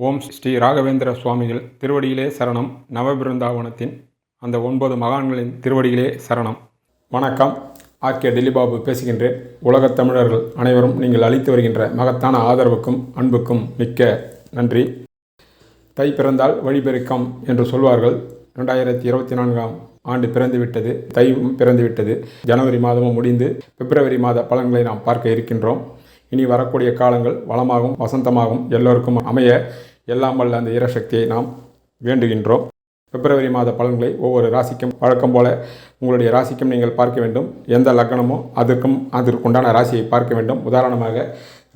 ஓம் ஸ்ரீ ராகவேந்திர சுவாமிகள் திருவடியிலே சரணம். நவபிருந்தாவனத்தின் அந்த ஒன்பது மகான்களின் திருவடியிலே சரணம். வணக்கம். ஆர்கே டெல்லிபாபு பேசுகின்றேன். உலகத் தமிழர்கள் அனைவரும் நீங்கள் அளித்து வருகின்ற மகத்தான ஆதரவுக்கும் அன்புக்கும் மிக்க நன்றி. தை பிறந்தால் வழிபெருக்கம் என்று சொல்வார்கள். ரெண்டாயிரத்தி இருபத்தி நான்காம் ஆண்டு பிறந்துவிட்டது. தை பிறந்துவிட்டது. ஜனவரி மாதமும் முடிந்து பிப்ரவரி மாத பலன்களை நாம் பார்க்க இருக்கின்றோம். இனி வரக்கூடிய காலங்கள் வளமாகவும் வசந்தமாகவும் எல்லோருக்கும் அமைய எல்லாம் வல்ல அந்த இறசக்தியை நாம் வேண்டுகின்றோம். பிப்ரவரி மாத பலன்களை ஒவ்வொரு ராசிக்கும் வழக்கம் போல உங்களுடைய ராசிக்கும் நீங்கள் பார்க்க வேண்டும். எந்த லக்னமோ அதற்கும் அதற்குண்டான ராசியை பார்க்க வேண்டும். உதாரணமாக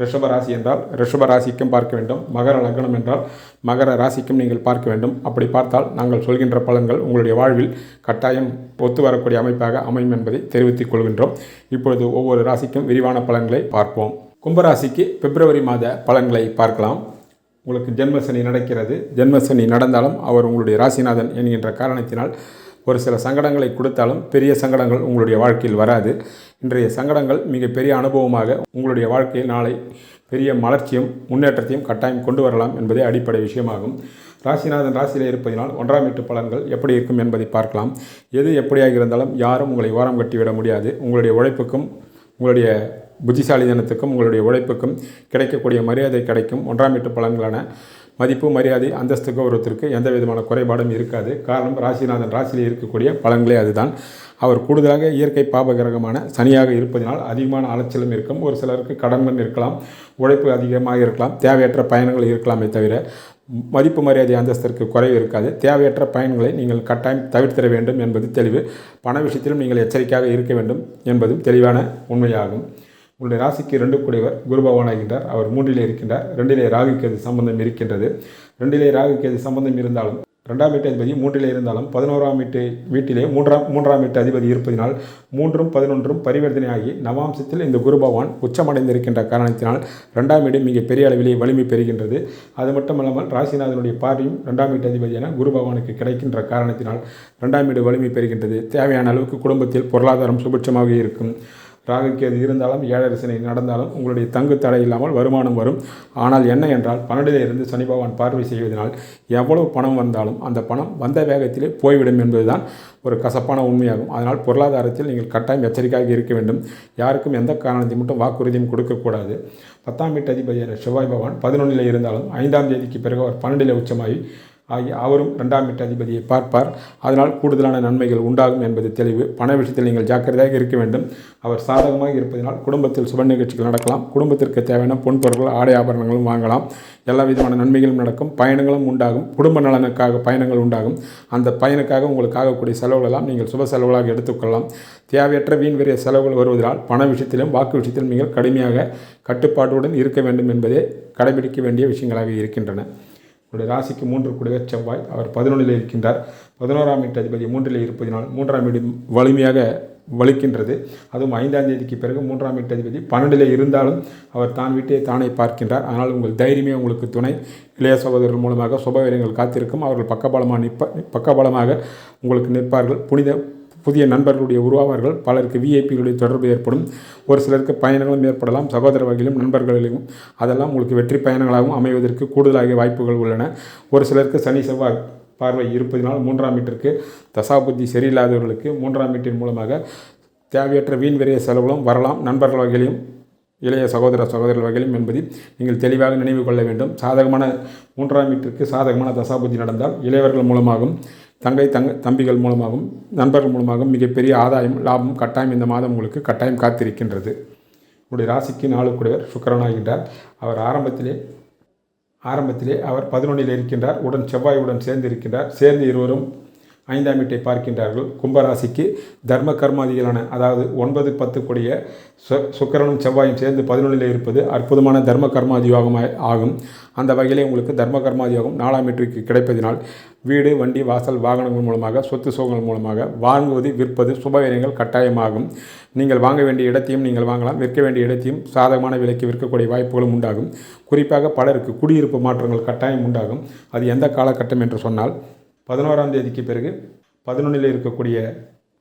ரிஷப ராசி என்றால் ரிஷப ராசிக்கும் பார்க்க வேண்டும். மகர லக்னம் என்றால் மகர ராசிக்கும் நீங்கள் பார்க்க வேண்டும். அப்படி பார்த்தால் நாங்கள் சொல்கின்ற பலன்கள் உங்களுடைய வாழ்வில் கட்டாயம் ஒத்து வரக்கூடிய அமைப்பாக அமையும் என்பதை தெரிவித்துக் கொள்கின்றோம். இப்பொழுது ஒவ்வொரு ராசிக்கும் விரிவான பலன்களை பார்ப்போம். கும்பராசிக்கு பிப்ரவரி மாத பலன்களை பார்க்கலாம். உங்களுக்கு ஜென்மசனி நடக்கிறது. ஜென்மசனி நடந்தாலும் அவர் உங்களுடைய ராசிநாதன் என்கின்ற காரணத்தினால் ஒரு சில சங்கடங்களை கொடுத்தாலும் பெரிய சங்கடங்கள் உங்களுடைய வாழ்க்கையில் வராது. இன்றைய சங்கடங்கள் மிகப்பெரிய அனுபவமாக உங்களுடைய வாழ்க்கையில் நாளை பெரிய மலர்ச்சியும் முன்னேற்றத்தையும் கட்டாயம் கொண்டு வரலாம் என்பதே அடிப்படை விஷயமாகும். ராசிநாதன் ராசியில் இருப்பதினால் ஒன்றாம் வீட்டு பலன்கள் எப்படி இருக்கும் என்பதை பார்க்கலாம். எது எப்படியாக இருந்தாலும் யாரும் உங்களை ஓரம் கட்டிவிட முடியாது. உங்களுடைய உழைப்புக்கும் உங்களுடைய புத்திசாலிதனத்துக்கும் உங்களுடைய உழைப்புக்கும் கிடைக்கக்கூடிய மரியாதை கிடைக்கும். ஒன்றாம் வீட்டு பலன்களான மதிப்பு மரியாதை அந்தஸ்து கௌரவத்திற்கு எந்த விதமான குறைபாடும் இருக்காது. காரணம் ராசிநாதன் ராசியில் இருக்கக்கூடிய பலன்களே அதுதான். அவர் கூடுதலாக இயற்கை பாபகிரகமான சனியாக இருப்பதனால் அதிகமான அலைச்சலும் இருக்கும். ஒரு சிலருக்கு கடன்கள் இருக்கலாம் உழைப்பு அதிகமாக இருக்கலாம் தேவையற்ற பயணங்கள் இருக்கலாமே தவிர மதிப்பு மரியாதை அந்தஸ்திற்கு குறைவு இருக்காது. தேவையற்ற பயன்களை நீங்கள் கட்டாயம் தவிர்த்திட வேண்டும் என்பது தெளிவு. பண விஷயத்திலும் நீங்கள் எச்சரிக்கையாக இருக்க வேண்டும் என்பதும் தெளிவான உண்மையாகும். உங்களுடைய ராசிக்கு ரெண்டு கூடியவர் குரு பகவானாகின்றார் அவர் மூன்றிலே இருக்கின்றார். ரெண்டிலே ராகு கேது சம்பந்தம் இருக்கின்றது. ரெண்டிலே ராகு கேது சம்பந்தம் இருந்தாலும் ரெண்டாம் வீட்டு அதிபதி மூன்றிலே இருந்தாலும் பதினோராம் வீட்டு வீட்டிலே மூன்றாம் மூன்றாம் வீட்டு அதிபதி இருப்பதினால் மூன்றும் பதினொன்றும் பரிவர்த்தனையாகி நவாம்சத்தில் இந்த குரு பகவான் உச்சமடைந்திருக்கின்ற காரணத்தினால் ரெண்டாம் வீடு மிக பெரிய அளவிலே வலிமை பெறுகின்றது. அது மட்டுமல்லாமல் ராசிநாதனுடைய பார்வையும் ரெண்டாம் வீட்டு அதிபதியான குரு பகவானுக்கு கிடைக்கின்ற காரணத்தினால் ரெண்டாம் வீடு வலிமை பெறுகின்றது. தேவையான அளவுக்கு குடும்பத்தில் பொருளாதாரம் சுபிட்சமாக இருக்கும். ராகுக்கேது இருந்தாலும் ஏழரை சனி நடந்தாலும் உங்களுடைய தங்கு தடை இல்லாமல் வருமானம் வரும். ஆனால் என்ன என்றால் பன்னெண்டிலே இருந்து சனி பகவான் பார்வை செய்வதனால் எவ்வளவு பணம் வந்தாலும் அந்த பணம் வந்த வேகத்திலே போய்விடும் என்பதுதான் ஒரு கசப்பான உண்மையாகும். அதனால் பொருளாதாரத்தில் நீங்கள் கட்டாயம் எச்சரிக்கையாக இருக்க வேண்டும். யாருக்கும் எந்த காரணத்தை மட்டும் வாக்குறுதியும் கொடுக்கக்கூடாது. பத்தாம் வீட்டு அதிபதியான செவ்வாய் பகவான் பதினொன்றில் இருந்தாலும் ஐந்தாம் தேதிக்கு பிறகு அவர் பன்னெண்டில் உச்சமாகி ஆகிய அவரும் ரெண்டாம் வீட்டு அதிபதியை பார்ப்பார். அதனால் கூடுதலான நன்மைகள் உண்டாகும் என்பது தெளிவு. பண விஷயத்தில் நீங்கள் ஜாக்கிரதையாக இருக்க வேண்டும். அவர் சாதகமாக இருப்பதனால் குடும்பத்தில் சுப நிகழ்ச்சிகள் நடக்கலாம். குடும்பத்திற்கு தேவையான பொன்பொருட்கள் ஆடை ஆபரணங்களும் வாங்கலாம். எல்லா விதமான நன்மைகளும் நடக்கும். பயணங்களும் உண்டாகும். குடும்ப நலனுக்காக பயணங்கள் உண்டாகும். அந்த பயனுக்காக உங்களுக்கு ஆகக்கூடிய செலவுகளெல்லாம் நீங்கள் சுப செலவுகளாக எடுத்துக்கொள்ளலாம். தேவையற்ற வீண் விரைய செலவுகள் வருவதால் பண விஷயத்திலும் வாக்கு விஷயத்திலும் நீங்கள் கடுமையாக கட்டுப்பாட்டுடன் இருக்க வேண்டும் என்பதே கடைபிடிக்க வேண்டிய விஷயங்களாக இருக்கின்றன. உங்களுடைய ராசிக்கு மூன்று கூடிய செவ்வாய் அவர் பதினொன்றில் இருக்கின்றார். பதினோராம் வீட்டு அதிபதி மூன்றில் இருப்பதினால் மூன்றாம் வீடு வலிமையாக வலிக்கின்றது. அதுவும் ஐந்தாம் தேதிக்கு பிறகு மூன்றாம் வீட்டு அதிபதி பன்னெண்டில் இருந்தாலும் அவர் தான் வீட்டை தானே பார்க்கின்றார். ஆனால் உங்கள் தைரியமே உங்களுக்கு துணை. இளைய சகோதரர்கள் மூலமாக சுபவீரங்கள் காத்திருக்கும். அவர்கள் பக்கபலமாக நிற்ப பக்கபலமாக உங்களுக்கு நிற்பார்கள். புனித புதிய நண்பர்களுடைய உருவாவார்கள். பலருக்கு விஐபிகளுடைய தொடர்பு ஏற்படும். ஒரு சிலருக்கு பயணங்களும் ஏற்படலாம். சகோதர வகையிலும் நண்பர்களிலும் அதெல்லாம் உங்களுக்கு வெற்றி பயணங்களாகவும் அமைவதற்கு கூடுதலாக வாய்ப்புகள் உள்ளன. ஒரு சிலருக்கு சனி செவ்வாய் பார்வை இருப்பதனால் மூன்றாம் வீட்டிற்கு தசாபுத்தி சரியில்லாதவர்களுக்கு மூன்றாம் வீட்டின் மூலமாக தேவையற்ற வீண் விரைய செலவுகளும் வரலாம். நண்பர்கள் வகையிலும் இளைய சகோதர சகோதரர் வகையிலும் என்பதை நீங்கள் தெளிவாக நினைவு கொள்ள வேண்டும். சாதகமான மூன்றாம் வீட்டிற்கு சாதகமான தசாபுத்தி நடந்தால் இளையவர்கள் மூலமாகவும் தங்கை தங்க தம்பிகள் மூலமாகவும் நண்பர்கள் மூலமாகவும் மிகப்பெரிய ஆதாயம் லாபம் கட்டாயம் இந்த மாதம் உங்களுக்கு கட்டாயம் காத்திருக்கின்றது. உங்களுடைய ராசிக்கு நாளுக்குடையவர் சுக்கரனாகின்றார் அவர் ஆரம்பத்திலே ஆரம்பத்திலே அவர் பதினொன்றில் இருக்கின்றார். உடன் செவ்வாயுடன் சேர்ந்து இருக்கின்றார் சேர்ந்து இருவரும் ஐந்தாம் வீட்டை பார்க்கின்றார்கள். கும்பராசிக்கு தர்ம கர்மாதிகளான அதாவது ஒன்பது பத்து கூடிய சு சுக்கரனும் செவ்வாயும் சேர்ந்து பதினொன்றில் இருப்பது அற்புதமான தர்ம கர்மாதியோகம் ஆகும். அந்த வகையிலே உங்களுக்கு தர்ம கர்மாதியோகம் நாலாம் வீட்டுக்கு கிடைப்பதினால் வீடு வண்டி வாசல் வாகனங்கள் மூலமாக சொத்து சோகங்கள் மூலமாக வாங்குவது விற்பது சுபவீரியங்கள் கட்டாயமாகும். நீங்கள் வாங்க வேண்டிய இடத்தையும் நீங்கள் வாங்கலாம். விற்க வேண்டிய இடத்தையும் சாதகமான விலைக்கு விற்கக்கூடிய வாய்ப்புகளும் உண்டாகும். குறிப்பாக பலருக்கு குடியிருப்பு மாற்றங்கள் கட்டாயம் உண்டாகும். அது எந்த காலகட்டம் என்று சொன்னால் பதினோராம் தேதிக்கு பிறகு பதினொன்றில் இருக்கக்கூடிய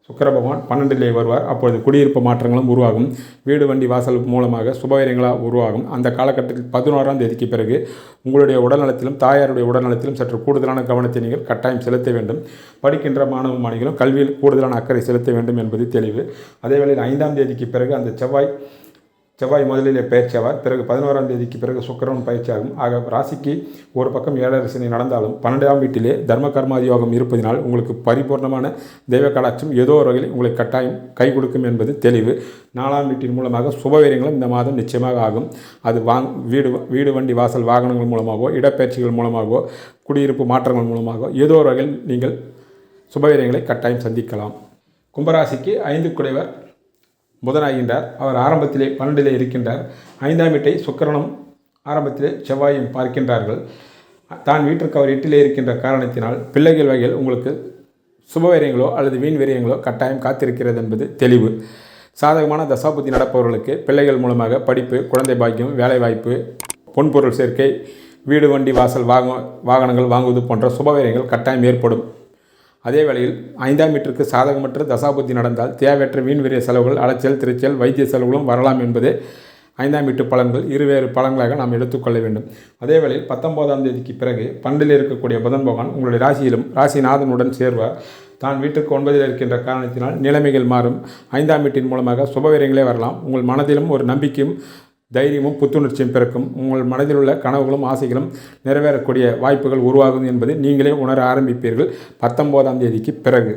சுக்கர பகவான் பன்னெண்டிலே வருவார். அப்பொழுது குடியிருப்பு மாற்றங்களும் உருவாகும். வீடு வண்டி வாசல் மூலமாக சுபவீரங்களாக உருவாகும். அந்த காலகட்டத்தில் பதினோராம் தேதிக்கு பிறகு உங்களுடைய உடல்நலத்திலும் தாயாருடைய உடல்நலத்திலும் சற்று கூடுதலான கவனத்தை நீங்கள் கட்டாயம் செலுத்த வேண்டும். படிக்கின்ற மாணவ மாணவிகளும் கல்வியில் கூடுதலான அக்கறை செலுத்த வேண்டும் என்பது தெளிவு. அதே வேளையில் ஐந்தாம் தேதிக்கு பிறகு அந்த செவ்வாய் செவ்வாய் முதலிலே பயிற்சி பிறகு பதினோராம் தேதிக்கு பிறகு சுக்கரன் பயிற்சியாகும். ஆக ராசிக்கு ஒரு பக்கம் ஏழரை சனி நடந்தாலும் பன்னெண்டாம் வீட்டிலே தர்ம கர்மாதியோகம் இருப்பதினால் உங்களுக்கு பரிபூர்ணமான தெய்வ கடாட்சம் ஏதோ ஒரு வகையில் உங்களுக்கு கட்டாயம் கை கொடுக்கும் என்பது தெளிவு. நாலாம் வீட்டின் மூலமாக சுபவீரியங்களும் இந்த மாதம் நிச்சயமாக ஆகும். அது வாங் வீடு வீடு வண்டி வாசல் வாகனங்கள் மூலமாகவோ இடப்பெயர்ச்சிகள் மூலமாகவோ குடியிருப்பு மாற்றங்கள் மூலமாகவோ ஏதோ ஒரு வகையில் நீங்கள் சுபவீரியங்களை கட்டாயம் சந்திக்கலாம். கும்பராசிக்கு ஐந்து குடைவர். புதனாகின்றார் அவர் ஆரம்பத்திலே பன்னெண்டிலே இருக்கின்றார். ஐந்தாம் வீட்டை சுக்கரனும் ஆரம்பத்திலே செவ்வாயும் பார்க்கின்றார்கள். தான் வீட்டிற்கு அவர் எட்டிலே இருக்கின்ற காரணத்தினால் பிள்ளைகள் வகையில் உங்களுக்கு சுபவீரியங்களோ அல்லது வீண் வீரியங்களோ கட்டாயம் காத்திருக்கிறது என்பது தெளிவு. சாதகமான தசாபுத்தி நடப்பவர்களுக்கு பிள்ளைகள் மூலமாக படிப்பு குழந்தை பாக்கியம் வேலைவாய்ப்பு பொன்பொருள் சேர்க்கை வீடு வண்டி வாசல் வாங்க வாகனங்கள் வாங்குவது போன்ற சுபவீரியங்கள் கட்டாயம் ஏற்படும். அதே வேளையில் ஐந்தாம் மீட்டருக்கு சாதகமற்ற தசாபுத்தி நடந்தால் தேவையற்ற வீண் விரிய செலவுகள் அலைச்சல் திருச்சல் வைத்திய செலவுகளும் வரலாம் என்பது ஐந்தாம் வீட்டு பலன்கள். இருவேறு பலன்களாக நாம் எடுத்துக்கொள்ள வேண்டும். அதே வேளையில் பத்தொன்பதாம் தேதிக்கு பிறகு பண்டில் இருக்கக்கூடிய புதன் பகவான் உங்களுடைய ராசியிலும் ராசிநாதனுடன் சேர்வார். தான் வீட்டுக்கு ஒன்பதில் இருக்கின்ற காரணத்தினால் நிலைமைகள் மாறும். ஐந்தாம் வீட்டின் மூலமாக சுபவீரங்களே வரலாம். உங்கள் மனதிலும் ஒரு நம்பிக்கையும் தைரியமும் புத்துணர்ச்சியும் பிறக்கும். உங்கள் மனதில் உள்ள கனவுகளும் ஆசைகளும் நிறைவேறக்கூடிய வாய்ப்புகள் உருவாகும் என்பதை நீங்களே உணர ஆரம்பிப்பீர்கள். பத்தொம்போதாம் தேதிக்கு பிறகு.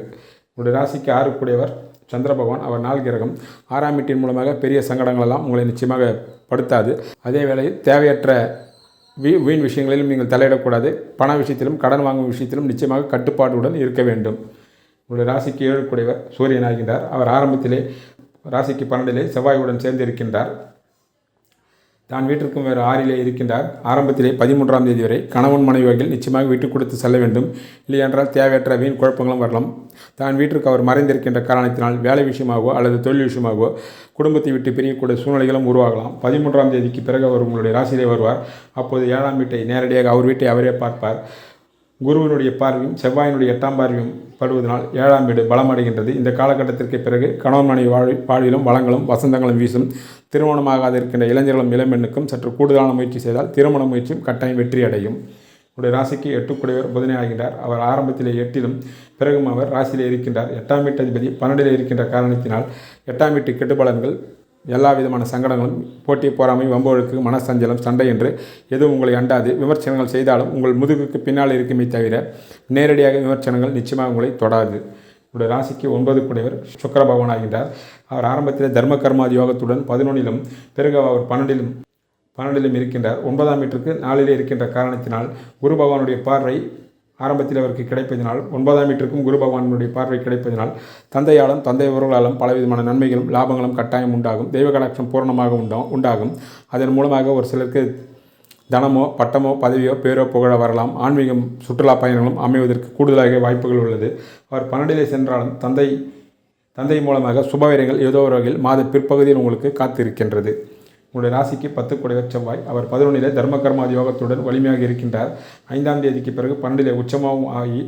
உங்களுடைய ராசிக்கு ஆறுக்குடையவர் சந்திர பகவான் அவர் நாள் கிரகம். ஆறாம் வீட்டின் மூலமாக பெரிய சங்கடங்களெல்லாம் உங்களை நிச்சயமாக படுத்தாது. அதே வேளையில் தேவையற்ற வீ வீண் விஷயங்களிலும் நீங்கள் தலையிடக்கூடாது. பண விஷயத்திலும் கடன் வாங்கும் விஷயத்திலும் நிச்சயமாக கட்டுப்பாட்டுடன் இருக்க வேண்டும். உங்களுடைய ராசிக்கு ஏழுக்குடையவர் சூரியன் ஆகின்றார். அவர் ஆரம்பத்திலே ராசிக்கு பன்னெண்டிலே செவ்வாயுடன் சேர்ந்து இருக்கின்றார் தான் வீட்டிற்கும் வேறு ஆறிலே இருக்கின்றார். ஆரம்பத்திலே பதிமூன்றாம் தேதி வரை கணவன் மனைவிகள் நிச்சயமாக வீட்டுக்கு கொடுத்து செல்ல வேண்டும். இல்லையென்றால் தேவையற்ற வீண் குழப்பங்களும் வரலாம். தான் வீட்டிற்கு அவர் மறைந்திருக்கின்ற காரணத்தினால் வேலை விஷயமாகவோ அல்லது தொழில் விஷயமாகவோ குடும்பத்தை விட்டு பிரியக்கூடிய சூழ்நிலைகளும் உருவாகலாம். பதிமூன்றாம் தேதிக்கு பிறகு அவர் உங்களுடைய ராசியிலே வருவார். அப்போது ஏழாம் வீட்டை நேரடியாக அவர் வீட்டை அவரே பார்ப்பார். குருவினுடைய பார்வையும் செவ்வாயினுடைய எட்டாம் பார்வையும் படுவதனால் ஏழாம் வீடு பலமடைகின்றது. இந்த காலகட்டத்திற்கு பிறகு கணவன் மனைவி வாழ் வாழ்விலும் வளங்களும் வசந்தங்களும் வீசும். திருமணமாகாது இருக்கின்ற இளைஞர்களும் இளம்பெண்ணுக்கும் சற்று கூடுதலான முயற்சி செய்தால் திருமண முயற்சியும் கட்டாயம் வெற்றி அடையும் உடைய ராசிக்கு எட்டுக்குடையவர் புதனே ஆகின்றார். அவர் ஆரம்பத்திலே எட்டிலும் பிறகும் அவர் ராசியிலே இருக்கின்றார். எட்டாம் வீட்டு அதிபதி பன்னெண்டிலே இருக்கின்ற காரணத்தினால் எட்டாம் வீட்டு கெட்டுப்பலன்கள் எல்லா விதமான சங்கடங்களும் போட்டி போராமை வம்பொழுக்கு மனசஞ்சலம் சண்டை என்று எதுவும் உங்களை அண்டாது. விமர்சனங்கள் செய்தாலும் உங்கள் முதுகுக்கு பின்னால் இருக்குமே தவிர நேரடியாக விமர்சனங்கள் நிச்சயமாக உங்களை தொடாது. உடைய ராசிக்கு ஒன்பது குடையவர் சுக்கர பகவான் ஆகின்றார். அவர் ஆரம்பத்தில் தர்ம கர்மாதி யோகத்துடன் பதினொன்றிலும் பிறகு அவர் பன்னெண்டிலும் பன்னெண்டிலும் இருக்கின்றார். ஒன்பதாம் வீட்டிற்கு நாளிலே இருக்கின்ற காரணத்தினால் குரு பகவானுடைய பார்வை ஆரம்பத்தில் அவருக்கு கிடைப்பதினால் ஒன்பதாம் வீட்டிற்கும் குரு பகவானுடைய பார்வை கிடைப்பதினால் தந்தையாலும் தந்தை உறவுகளாலும் பலவிதமான நன்மைகளும் லாபங்களும் கட்டாயம் உண்டாகும் தெய்வ கடாட்சம் பூர்ணமாக உண்டா உண்டாகும். அதன் மூலமாக ஒரு சிலருக்கு தனமோ பட்டமோ பதவியோ பேரோ புகழ வரலாம். ஆன்மீகம் சுற்றுலா பயணங்களும் அமைவதற்கு கூடுதலாக வாய்ப்புகள் உள்ளது. அவர் பன்னெண்டிலே சென்றாலும் தந்தை தந்தை மூலமாக சுபவீரங்கள் ஏதோ ஒரு வகையில் மாத பிற்பகுதியில் உங்களுக்கு காத்திருக்கின்றது. உங்களுடைய ராசிக்கு பத்து குடைவர் செவ்வாய் அவர் பதினொன்றிலே தர்ம கர்மாதி யோகத்துடன் வலிமையாக இருக்கின்றார். ஐந்தாம் தேதிக்கு பிறகு பன்னெண்டிலே உச்சமாகவும் ஆகி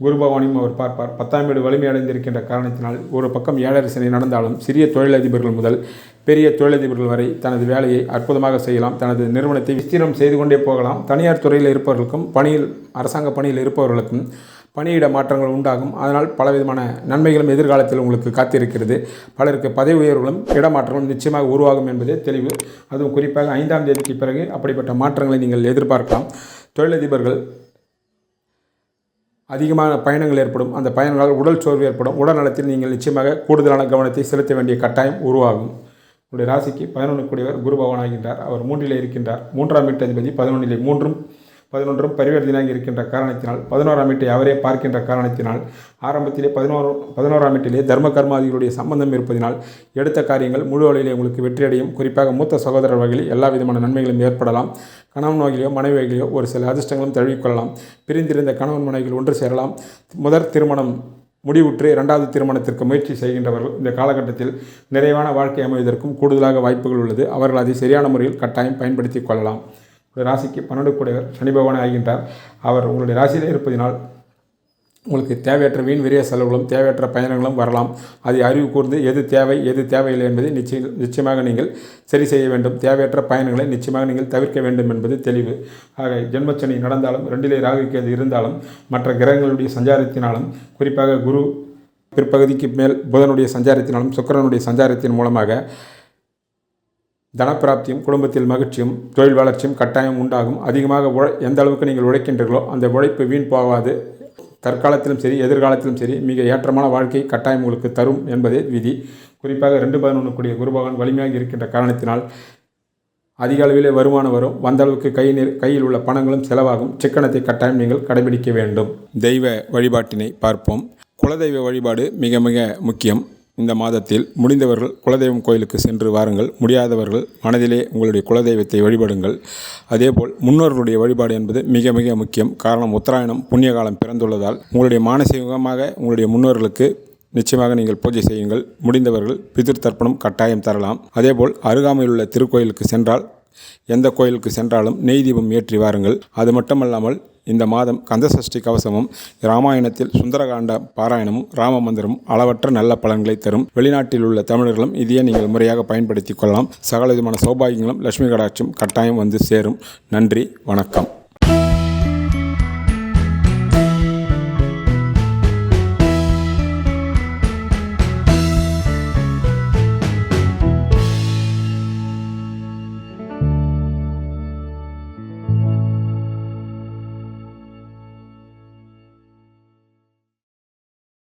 குரு பவானியும் அவர் பார்ப்பார். பத்தாம் வீடு வலிமையடைந்திருக்கின்ற காரணத்தினால் ஒரு பக்கம் ஏழரை சனி நடந்தாலும் சிறிய தொழிலதிபர்கள் முதல் பெரிய தொழிலதிபர்கள் வரை தனது வேலையை அற்புதமாக செய்யலாம். தனது நிறுவனத்தை விஸ்தீரம் செய்து கொண்டே போகலாம். தனியார் துறையில் இருப்பவர்களுக்கும் பணியில் அரசாங்க பணியில் இருப்பவர்களுக்கும் பணியிட மாற்றங்கள் உண்டாகும். அதனால் பலவிதமான நன்மைகளும் எதிர்காலத்தில் உங்களுக்கு காத்திருக்கிறது. பலருக்கு பதவி உயர்வுகளும் இடமாற்றங்களும் நிச்சயமாக உருவாகும் என்பதே தெளிவு. அதுவும் குறிப்பாக ஐந்தாம் தேதிக்கு பிறகு அப்படிப்பட்ட மாற்றங்களை நீங்கள் எதிர்பார்க்கலாம். தொழிலதிபர்கள் அதிகமான பயணங்கள் ஏற்படும். அந்த பயணங்களால் உடல் சோர்வு ஏற்படும். உடல் நலத்தில் நீங்கள் நிச்சயமாக கூடுதலான கவனத்தை செலுத்த வேண்டிய கட்டாயம் உருவாகும். உங்களுடைய ராசிக்கு பதினொன்று கூடியவர் குரு பகவான் ஆகின்றார். அவர் மூன்றிலே இருக்கின்றார். மூன்றாம் வீட்டு அதிபதி பதினொன்றிலே மூன்றும் பதினொன்றும் பரிவர்த்தனையாக இருக்கின்ற காரணத்தினால் பதினோராம் வீட்டை அவரே பார்க்கின்ற காரணத்தினால் ஆரம்பத்திலே பதினோரு பதினோராம் வீட்டிலே தர்ம கர்மாதிகளுடைய சம்பந்தம் இருப்பதினால் எடுத்த காரியங்கள் முழு வழியிலே உங்களுக்கு வெற்றியடையும். குறிப்பாக மூத்த சகோதரர் வகையில் எல்லா விதமான நன்மைகளும் ஏற்படலாம். கணவன் வகையிலோ மனைவி வகையிலோ ஒரு சில அதிர்ஷ்டங்களும் தழுவிக்கொள்ளலாம். பிரிந்திருந்த கணவன் மனைவிகள் ஒன்று சேரலாம். முதற் திருமணம் முடிவுற்று இரண்டாவது திருமணத்திற்கு முயற்சி செய்கின்றவர்கள் இந்த காலகட்டத்தில் நிறைவான வாழ்க்கை அமைவதற்கும் கூடுதலாக வாய்ப்புகள் உள்ளது. அவர்கள் அதை சரியான முறையில் கட்டாயம் பயன்படுத்தி கொள்ளலாம். ராசிக்கு பன்னெண்டு கூடையவர் சனி பகவான் ஆகின்றார். அவர் உங்களுடைய ராசியிலே இருப்பதினால் உங்களுக்கு தேவையற்ற வீண் விரிய செலவுகளும் தேவையற்ற பயணங்களும் வரலாம். அதை அறிவு கூர்ந்து எது தேவை எது தேவையில்லை என்பதை நிச்சயம் நிச்சயமாக நீங்கள் சரி செய்ய வேண்டும். தேவையற்ற பயணங்களை நிச்சயமாக நீங்கள் தவிர்க்க வேண்டும் என்பது தெளிவு. ஆக ஜென்மச்சனி நடந்தாலும் ரெண்டிலே ராகு இருந்தாலும் மற்ற கிரகங்களுடைய சஞ்சாரத்தினாலும் குறிப்பாக குரு பிற்பகுதிக்கு மேல் புதனுடைய சஞ்சாரத்தினாலும் சுக்கிரனுடைய சஞ்சாரத்தின் மூலமாக தனப்பிராப்தியும் குடும்பத்தில் மகிழ்ச்சியும் தொழில் வளர்ச்சியும் கட்டாயம் உண்டாகும். அதிகமாக உழ எந்த அளவுக்கு நீங்கள் உழைக்கின்றீர்களோ அந்த உழைப்பு வீண் போகாது. தற்காலத்திலும் சரி எதிர்காலத்திலும் சரி மிக ஏற்றமான வாழ்க்கை கட்டாயம் உங்களுக்கு தரும் என்பதே விதி. குறிப்பாக ரெண்டு பதினொன்று கூடிய குருபகவான் வலிமையாக இருக்கின்ற காரணத்தினால் அதிக அளவிலே வருமானம் வரும். வந்த அளவுக்கு கை கையில் உள்ள பணங்களும் செலவாகும். சிக்கனத்தை கட்டாயம் நீங்கள் கடைபிடிக்க வேண்டும். தெய்வ வழிபாட்டினை பார்ப்போம். குலதெய்வ வழிபாடு மிக மிக முக்கியம். இந்த மாதத்தில் முடிந்தவர்கள் குலதெய்வம் கோயிலுக்கு சென்று வாருங்கள். முடியாதவர்கள் மனதிலே உங்களுடைய குலதெய்வத்தை வழிபடுங்கள். அதேபோல் முன்னோர்களுடைய வழிபாடு என்பது மிக மிக முக்கியம். காரணம் உத்தராயணம் புண்ணிய காலம் பிறந்துள்ளதால் உங்களுடைய மானசீகமாக உங்களுடைய முன்னோர்களுக்கு நிச்சயமாக நீங்கள் பூஜை செய்யுங்கள். முடிந்தவர்கள் பிதிர் தர்ப்பணம் கட்டாயம் தரலாம். அதேபோல் அருகாமையில் உள்ள திருக்கோயிலுக்கு சென்றால் எந்த கோயிலுக்கு சென்றாலும் நெய் தீபம் ஏற்றி வாருங்கள். அது மட்டுமல்லாமல் இந்த மாதம் கந்தசஷ்டி கவசமும் ராமாயணத்தில் சுந்தரகாண்ட பாராயணமும் ராம மந்திரமும் அளவற்ற நல்ல பலன்களை தரும். வெளிநாட்டில் உள்ள தமிழர்களும் இதையே நீங்கள் முறையாக பயன்படுத்திக் கொள்ளலாம். சகல விதமான சௌபாகியங்களும் லட்சுமி கடாட்சியும் கட்டாயம் வந்து சேரும். நன்றி வணக்கம்.